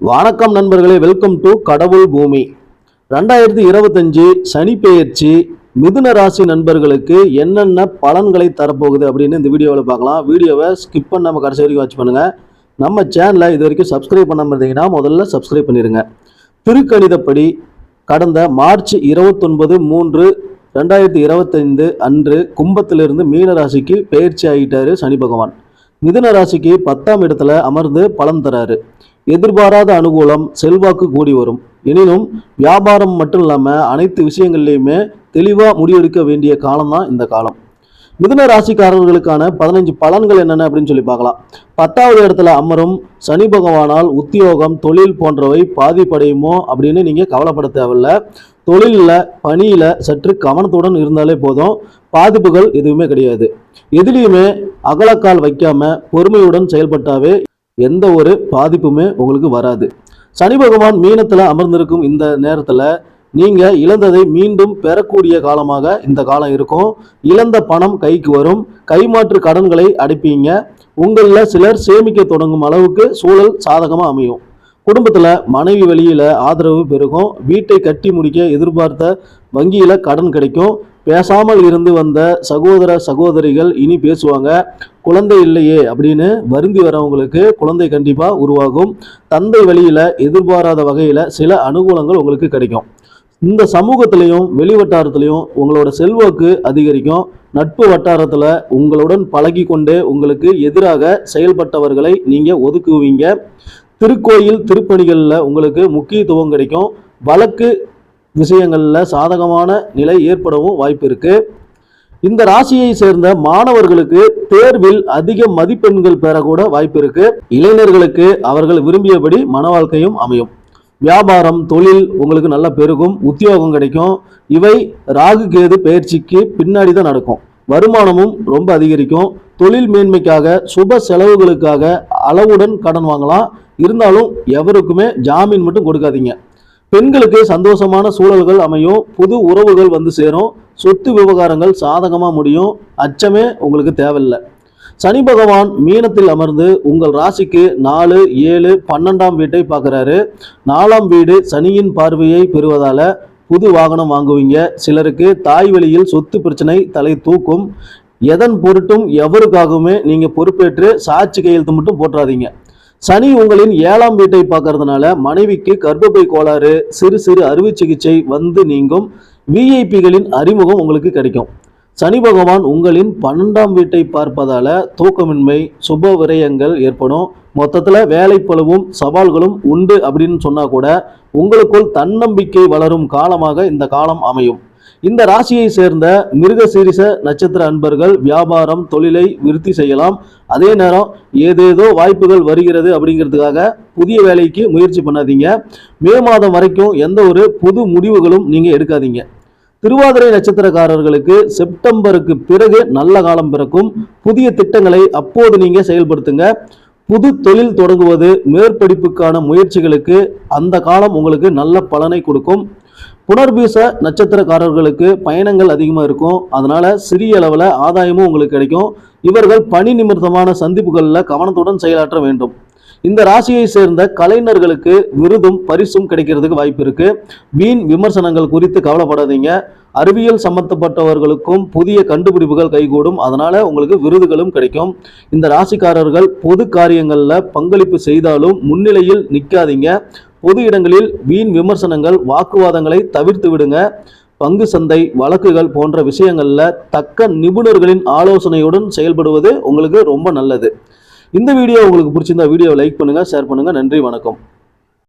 வணக்கம் நண்பர்களே welcome to கடவுள் பூமி. ரெண்டாயிரத்தி இருபத்தஞ்சு சனி பெயர்ச்சி மிதுன ராசி நண்பர்களுக்கு என்னென்ன பலன்களை தரப்போகுது அப்படின்னு இந்த வீடியோவில் பார்க்கலாம். வீடியோவை ஸ்கிப் பண்ணாமல் கடைசி வரைக்கும் வாட்ச் பண்ணுங்க. நம்ம சேனலை இது வரைக்கும் சப்ஸ்கிரைப் பண்ணாமல் இருந்தீங்கன்னா முதல்ல சப்ஸ்கிரைப் பண்ணிடுங்க திருக்கணிதப்படி கடந்த மார்ச் இருபத்தொன்பது மூன்று ரெண்டாயிரத்தி இருபத்தைந்து அன்று கும்பத்திலிருந்து மீன ராசிக்கு பெயர்ச்சி ஆகிட்டாரு சனி பகவான். மிதுன ராசிக்கு பத்தாம் இடத்துல அமர்ந்து பலன் தராரு. எதிர்பாராத அனுகூலம் செல்வாக்கு கூடி வரும். எனினும் வியாபாரம் மட்டும் இல்லாமல் அனைத்து விஷயங்கள்லையுமே தெளிவாக முடிவெடுக்க வேண்டிய காலம் தான் இந்த காலம். மிதுன ராசிக்காரர்களுக்கான பதினஞ்சு பலன்கள் என்னென்ன அப்படின்னு சொல்லி பார்க்கலாம். பத்தாவது இடத்துல அமரும் சனி பகவானால் உத்தியோகம் தொழில் போன்றவை பாதிப்படையுமோ அப்படின்னு நீங்கள் கவலைப்பட தேவையில்ல. தொழிலில் பணியில் சற்று கவனத்துடன் இருந்தாலே போதும். பாதிப்புகள் எதுவுமே கிடையாது. எதுலேயுமே அகலக்கால் வைக்காம பொறுமையுடன் செயல்பட்டாவே எந்த ஒரு பாதிப்புமே உங்களுக்கு வராது. சனி பகவான் மீனத்தில் அமர்ந்திருக்கும் இந்த நேரத்தில் நீங்கள் இழந்ததை மீண்டும் பெறக்கூடிய காலமாக இந்த காலம் இருக்கும். இழந்த பணம் கைக்கு வரும். கைமாற்று கடன்களை அடைப்பீங்க. உங்களில் சிலர் சேமிக்க தொடங்கும் அளவுக்கு சூழல் சாதகமாக அமையும். குடும்பத்தில் மனைவி வழியில் ஆதரவு பெருகும். வீட்டை கட்டி முடிக்க எதிர்பார்த்த வங்கியில் கடன் கிடைக்கும். பேசாமல் இருந்து வந்த சகோதர சகோதரிகள் இனி பேசுவாங்க. குழந்தை இல்லையே அப்படின்னு வருந்தி வரவங்களுக்கு குழந்தை கண்டிப்பாக உருவாகும். தந்தை வழியில் எதிர்பாராத வகையில் சில அனுகூலங்கள் உங்களுக்கு கிடைக்கும். இந்த சமூகத்திலையும் வெளிவட்டாரத்திலையும் உங்களோட செல்வாக்கு அதிகரிக்கும். நட்பு வட்டாரத்தில் உங்களுடன் பழகி கொண்டே உங்களுக்கு எதிராக செயல்பட்டவர்களை நீங்கள் ஒதுக்குவீங்க. திருக்கோயில் திருப்பணிகளில் உங்களுக்கு முக்கியத்துவம் கிடைக்கும். வழக்கு விஷயங்களில் சாதகமான நிலை ஏற்படவும் வாய்ப்பு இருக்கு. இந்த ராசியை சேர்ந்த மாணவர்களுக்கு தேர்வில் அதிக மதிப்பெண்கள் பெறக்கூட வாய்ப்பு இருக்கு. இளைஞர்களுக்கு அவர்கள் விரும்பியபடி மன வாழ்க்கையும் அமையும். வியாபாரம் தொழில் உங்களுக்கு நல்லா பெருகும் உத்தியோகம் கிடைக்கும். இவை ராகு கேது பயிற்சிக்கு பின்னாடி தான் நடக்கும். வருமானமும் ரொம்ப அதிகரிக்கும். தொழில் மேன்மைக்காக சுப செலவுகளுக்காக அளவுடன் கடன் வாங்கலாம். இருந்தாலும் எவருக்குமே ஜாமீன் மட்டும் கொடுக்காதீங்க. பெண்களுக்கு சந்தோஷமான சூழல்கள் அமையும். புது உறவுகள் வந்து சேரும். சொத்து விவகாரங்கள் சாதகமாக முடியும். அச்சமே உங்களுக்கு தேவையில்லை. சனி பகவான் மீனத்தில் அமர்ந்து உங்கள் ராசிக்கு நாலு ஏழு பன்னெண்டாம் வீட்டை பார்க்குறாரு. நாலாம் வீடு சனியின் பார்வையை பெறுவதால் புது வாகனம் வாங்குவீங்க. சிலருக்கு தாய் வழியில் சொத்து பிரச்சனை தலை தூக்கும். எதன் பொருட்டும் எவருக்காகவுமே நீங்கள் பொறுப்பேற்று சாட்சி கையெழுத்து மட்டும் போட்டுறாதீங்க சனி உங்களின் ஏழாம் வீட்டை பார்க்கறதுனால மனைவிக்கு கர்ப்பப்பை கோளாறு சிறு சிறு அறுவை சிகிச்சை வந்து நீங்கும். விஐபிகளின் அறிமுகம் உங்களுக்கு கிடைக்கும். சனி பகவான் உங்களின் பன்னெண்டாம் வீட்டை பார்ப்பதால தூக்கமின்மை சுப விரயங்கள் ஏற்படும். மொத்தத்தில் வேலைப்பளவும் சவால்களும் உண்டு அப்படின்னு சொன்னால் கூட உங்களுக்குள் தன்னம்பிக்கை வளரும் காலமாக இந்த காலம் அமையும். இந்த ராசியை சேர்ந்த மிருகசீரிச நட்சத்திர அன்பர்கள் வியாபாரம் தொழிலை விருத்தி செய்யலாம். அதே நேரம் ஏதேதோ வாய்ப்புகள் வருகிறது அப்படிங்கிறதுக்காக புதிய வேலைக்கு முயற்சி பண்ணாதீங்க. மே மாதம் வரைக்கும் எந்த ஒரு புது முடிவுகளும் நீங்கள் எடுக்காதீங்க. திருவாதிரை நட்சத்திரக்காரர்களுக்கு செப்டம்பருக்கு பிறகு நல்ல காலம் பிறக்கும். புதிய திட்டங்களை அப்போது நீங்க செயல்படுத்துங்க. புது தொழில் தொடங்குவது மேற்படிப்புக்கான முயற்சிகளுக்கு அந்த காலம் உங்களுக்கு நல்ல பலனை கொடுக்கும். புனர்பீச நட்சத்திரக்காரர்களுக்கு பயணங்கள் அதிகமாக இருக்கும். அதனால சிறிய அளவில் ஆதாயமும் உங்களுக்கு கிடைக்கும். இவர்கள் பணி நிமித்தமான சந்திப்புகளில் கவனத்துடன் செயலாற்ற வேண்டும். இந்த ராசியை சேர்ந்த கலைஞர்களுக்கு விருதும் பரிசும் கிடைக்கிறதுக்கு வாய்ப்பு இருக்கு. வீண் விமர்சனங்கள் குறித்து கவலைப்படாதீங்க. அறிவியல் சம்பந்தப்பட்டவர்களுக்கும் புதிய கண்டுபிடிப்புகள் கைகூடும். அதனால உங்களுக்கு விருதுகளும் கிடைக்கும். இந்த ராசிக்காரர்கள் பொது காரியங்களில் பங்களிப்பு செய்தாலும் முன்னிலையில் நிற்காதீங்க பொது இடங்களில் வீண் விமர்சனங்கள் வாக்குவாதங்களை தவிர்த்து விடுங்க. பங்கு சந்தை வழக்குகள் போன்ற விஷயங்களில் தக்க நிபுணர்களின் ஆலோசனையுடன் செயல்படுவது உங்களுக்கு ரொம்ப நல்லது. இந்த வீடியோ உங்களுக்கு பிடிச்சிருந்தா வீடியோவை லைக் பண்ணுங்கள் ஷேர் பண்ணுங்கள் நன்றி வணக்கம்.